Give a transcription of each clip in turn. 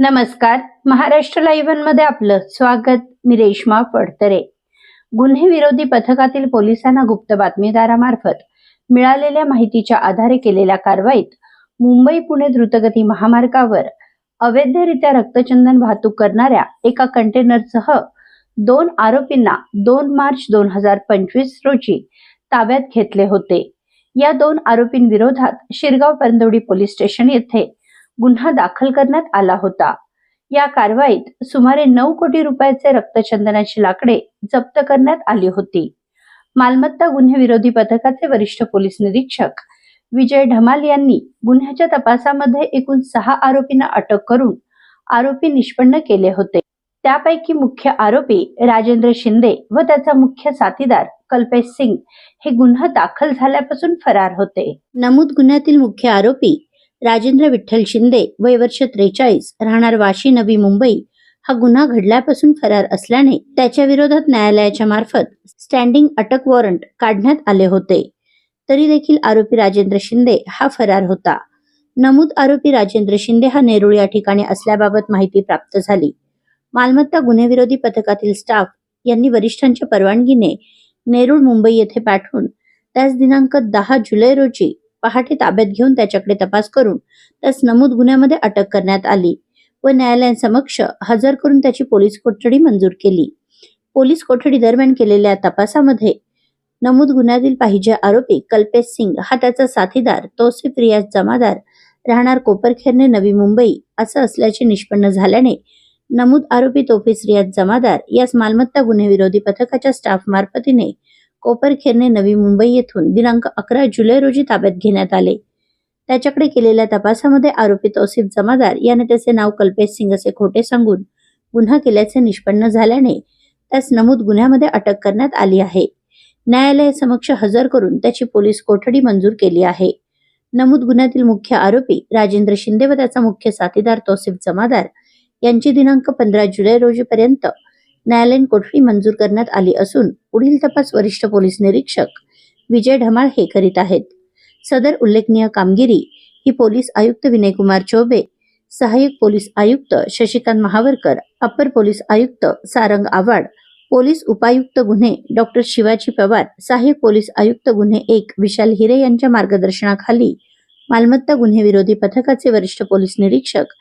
नमस्कार. महाराष्ट्र लाईव्हनमध्ये आपलं स्वागत. मी रेश्मा फडतरे गुन्हे विरोधी पथकातील पोलिसांना गुप्त बातमीदारामार्फत मिळालेल्या माहितीच्या आधारे केलेल्या कारवाईत मुंबई पुणे द्रुतगती महामार्गावर अवैधरित्या रक्तचंदन वाहतूक करणाऱ्या एका कंटेनरसह दोन आरोपींना दोन मार्च दोन हजार पंचवीस रोजी ताब्यात घेतले होते. या दोन आरोपींविरोधात शिरगाव परंदवडी पोलीस स्टेशन येथे गुन्हा दाखल करण्यात आला होता. या कारवाईत सुमारे नऊ कोटी रुपयाचे रक्तचंदनाची लाकडे जप्त करण्यात आली होती. मालमत्ता गुन्हे विरोधी पथकाचे वरिष्ठ पोलीस निरीक्षक विजय ढमाल यांनी गुन्ह्याच्या तपासामध्ये एकूण सहा आरोपींना अटक करून आरोपी निष्पन्न केले होते. त्यापैकी मुख्य आरोपी राजेंद्र शिंदे व त्याचा मुख्य साथीदार कल्पेश सिंग हे गुन्हा दाखल झाल्यापासून फरार होते. नमूद गुन्ह्यातील मुख्य आरोपी राजेंद्र विठ्ठल शिंदे वय वर्ष त्रेचाळीस राहणार वाशी नवी मुंबई. हा गुन्हा घडल्यापासून फरार असल्याने त्याच्या विरोधात न्यायालयाच्या मार्फत स्टँडिंग अटक वॉरंट काढण्यात आले होते. तरी देखील आरोपी राजेंद्र शिंदे हा फरार होता. नमूद आरोपी राजेंद्र शिंदे हा नेरुळ या ठिकाणी असल्याबाबत माहिती प्राप्त झाली. मालमत्ता गुन्हेविरोधी पथकातील स्टाफ यांनी वरिष्ठांच्या परवानगीने नेरुळ मुंबई येथे पाठवून त्याच दिनांक दहा जुलै रोजी पहाटे ताब्यात घेऊन त्याच्याकडे तपास करून त्यास नमूद गुन्ह्यामध्ये अटक करण्यात आली व न्यायालयासमक्ष हजर करून त्याची पोलीस कोठडी मंजूर केली. पोलीस कोठडी दरम्यान केलेल्या तपासामध्ये नमूद गुन्ह्यातील पाहिजे आरोपी कल्पेश सिंग हा त्याचा साथीदार तोसिफ रियाज जमादार राहणार कोपरखेरने नवी मुंबई असं असल्याचे निष्पन्न झाल्याने नमूद आरोपी तोफिस रियाज जमादार यास मालमत्ता गुन्हे विरोधी पथकाच्या स्टाफ मार्फतीने कोपरखेरने नवी मुंबई येथून दिनांक अकरा जुलै रोजी ताब्यात घेण्यात आले. त्याच्याकडे केलेल्या तपासामध्ये आरोपी तौसिफ जमादार याने त्याचे नाव कल्पेश सिंग असे खोटे सांगून गुन्हा केल्याचे निष्पन्न झाल्याने त्यास नमूद गुन्ह्यामध्ये अटक करण्यात आली आहे. न्यायालयासमक्ष हजर करून त्याची पोलीस कोठडी मंजूर केली आहे. नमूद गुन्ह्यातील मुख्य आरोपी राजेंद्र शिंदे व त्याचा मुख्य साथीदार तौसिफ जमादार यांची दिनांक पंधरा जुलै रोजीपर्यंत न्यायालयीन कोठडी मंजूर करण्यात आली असून पुढील तपास वरिष्ठ पोलीस निरीक्षक विजय ढमाळ हे करीत आहेत. सदर उल्लेखनीय कामगिरी ही पोलीस आयुक्त विनयकुमार चौबे सहाय्यक पोलीस आयुक्त शशिकांत महावरकर अपर पोलीस आयुक्त सारंग आव्हाड पोलीस उपायुक्त गुन्हे डॉक्टर शिवाजी पवार सहाय्यक पोलीस आयुक्त गुन्हे एक विशाल हिरे यांच्या मार्गदर्शनाखाली मालमत्ता गुन्हे विरोधी पथकाचे वरिष्ठ पोलीस निरीक्षक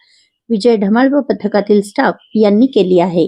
विजय ढमाळ व पथकातील स्टाफ यांनी केली आहे.